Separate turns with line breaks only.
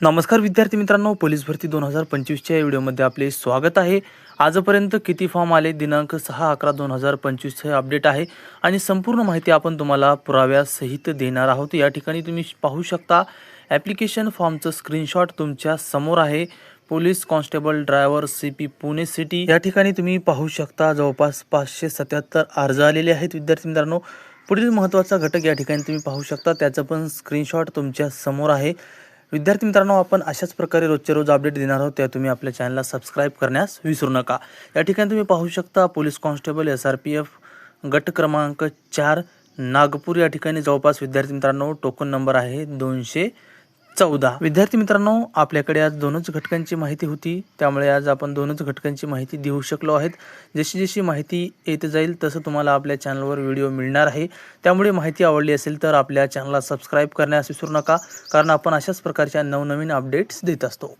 नमस्कार विद्यार्थी मित्रांनो पोलीस भरती दोन हजार पंचवीसच्या व्हिडिओमध्ये आपले स्वागत आहे. आजपर्यंत किती फॉर्म आले? दिनांक सहा अकरा दोन हजार पंचवीसचे अपडेट आहे. आणि संपूर्ण माहिती आपण तुम्हाला पुराव्यासहित देणार आहोत. या ठिकाणी तुम्ही पाहू शकता ॲप्लिकेशन फॉर्मचं स्क्रीनशॉट तुमच्यासमोर आहे. Police constable driver C P Pune city. या ठिकाणी तुम्ही पाहू शकता जवळपास पाचशे सत्याहत्तर अर्ज आलेले आहेत विद्यार्थी मित्रांनो. पुढील महत्त्वाचा घटक या ठिकाणी तुम्ही पाहू शकता. त्याचं पण स्क्रीनशॉट तुमच्यासमोर आहे. विद्यार्थी मित्रांनो आपण अशाच प्रकारे रोजच्या रोज अपडेट देणार आहोत. त्या तुम्ही आपल्या चॅनलला सबस्क्राईब करण्यास विसरू नका. या ठिकाणी तुम्ही पाहू शकता police constable S R P F गट क्रमांक चार नागपूर या ठिकाणी जवळपास विद्यार्थी मित्रांनो टोकन नंबर आहे दोनशे चौदा. विद्यार्थी मित्रांनो आपल्याकडे आज दोनच घटकांची माहिती होती. त्यामुळे आज आपण दोनच घटकांची माहिती देऊ शकलो आहेत. जशी जशी माहिती येत जाईल तसं तुम्हाला आपल्या चॅनलवर व्हिडिओ मिळणार आहे. त्यामुळे माहिती आवडली असेल तर आपल्या चॅनलला सबस्क्राईब करण्यास विसरू नका कारण आपण अशाच प्रकारच्या नवनवीन अपडेट्स देत असतो.